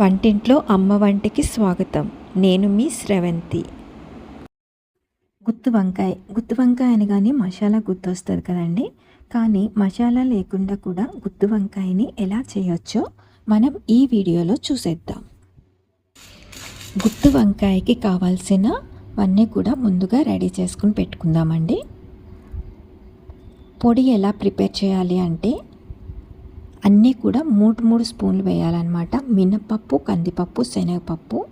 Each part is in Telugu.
వంటింట్లో అమ్మ వంటికి స్వాగతం. నేను మీ స్రవంతి. గుత్తి వంకాయ. గుత్తి వంకాయ అనగానే మసాలా గుర్తు వస్తుంది కదండి. కానీ మసాలా లేకుండా కూడా గుత్తి వంకాయని ఎలా చేయొచ్చో మనం ఈ వీడియోలో చూసేద్దాం. గుత్తి వంకాయకి కావాల్సినవన్నీ కూడా ముందుగా రెడీ చేసుకుని పెట్టుకుందామండి. పొడి ఎలా ప్రిపేర్ చేయాలి అంటే అన్నీ కూడా మూడు మూడు స్పూన్లు వేయాలన్నమాట. మినపప్పు కందిపప్పు శనగపప్పు.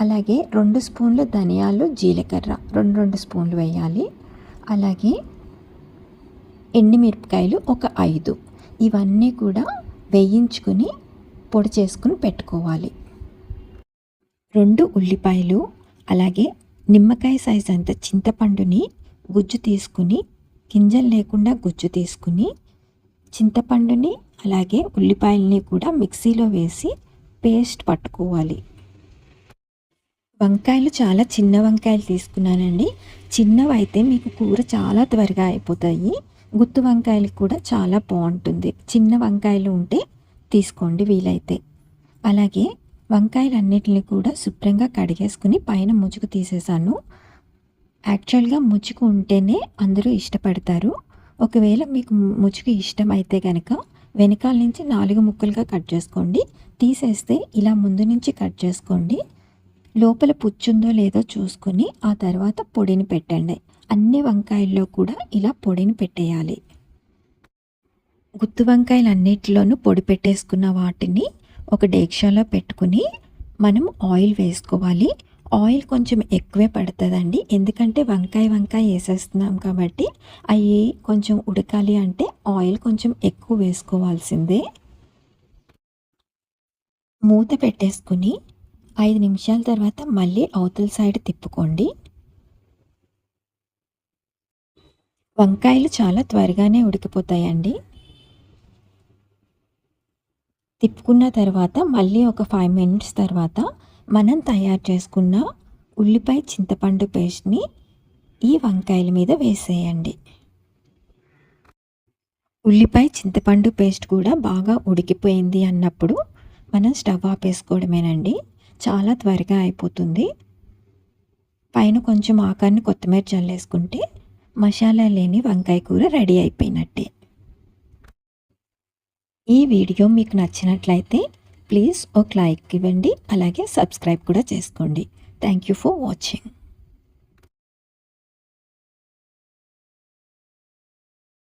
అలాగే రెండు స్పూన్లు ధనియాలు జీలకర్ర రెండు రెండు స్పూన్లు వేయాలి. అలాగే ఎండుమిరపకాయలు ఒక ఐదు. ఇవన్నీ కూడా వేయించుకుని పొడి చేసుకుని పెట్టుకోవాలి. రెండు ఉల్లిపాయలు అలాగే నిమ్మకాయ సైజ్ అంత చింతపండుని గుజ్జు తీసుకుని గింజలు లేకుండా గుజ్జు తీసుకుని చింతపండుని అలాగే ఉల్లిపాయలని కూడా మిక్సీలో వేసి పేస్ట్ పట్టుకోవాలి. వంకాయలు చాలా చిన్న వంకాయలు తీసుకున్నానండి. చిన్నవైతే మీకు కూర చాలా త్వరగా అయిపోతాయి. గుత్తు వంకాయలు కూడా చాలా బాగుంటుంది. చిన్న వంకాయలు ఉంటే తీసుకోండి వీలైతే. అలాగే వంకాయలు అన్నిటిని కూడా శుభ్రంగా కడిగేసుకుని పైన ముచుకు తీసేసాను. యాక్చువల్గా ముచుకు ఉంటేనే అందరూ ఇష్టపడతారు. ఒకవేళ మీకు ముచుకి ఇష్టం అయితే కనుక వెనకాల నుంచి నాలుగు ముక్కలుగా కట్ చేసుకోండి. తీసేస్తే ఇలా ముందు నుంచి కట్ చేసుకోండి. లోపల పుచ్చుందో లేదో చూసుకొని ఆ తర్వాత పొడిని పెట్టండి. అన్ని వంకాయల్లో కూడా ఇలా పొడిని పెట్టేయాలి. గుత్తు వంకాయలు అన్నిటిలోనూ పొడి పెట్టేసుకున్న వాటిని ఒక డేక్షాలో పెట్టుకుని మనం ఆయిల్ వేసుకోవాలి. ఆయిల్ కొంచెం ఎక్కువే పడుతుందండి. ఎందుకంటే వంకాయ వంకాయ వేసేస్తున్నాం కాబట్టి అవి కొంచెం ఉడకాలి అంటే ఆయిల్ కొంచెం ఎక్కువ వేసుకోవాల్సిందే. మూత పెట్టేసుకుని ఐదు నిమిషాల తర్వాత మళ్ళీ అవతల సైడ్ తిప్పుకోండి. వంకాయలు చాలా త్వరగానే ఉడికిపోతాయండి. తిప్పుకున్న తర్వాత మళ్ళీ ఒక ఫైవ్ మినిట్స్ తర్వాత మనం తయారు చేసుకున్న ఉల్లిపాయ చింతపండు పేస్ట్ని ఈ వంకాయల మీద వేసేయండి. ఉల్లిపాయ చింతపండు పేస్ట్ కూడా బాగా ఉడికిపోయింది అన్నప్పుడు మనం స్టవ్ ఆపేసుకోవడమేనండి. చాలా త్వరగా అయిపోతుంది. పైన కొంచెం ఆకాన్ని కొత్తిమీర చల్లేసుకుంటే మసాలా లేని వంకాయ కూర రెడీ అయిపోయినట్టే. ఈ వీడియో మీకు నచ్చినట్లయితే ప్లీజ్ ఒక లైక్ ఇవ్వండి అలాగే సబ్స్క్రైబ్ కూడా చేసుకోండి. Thank you for watching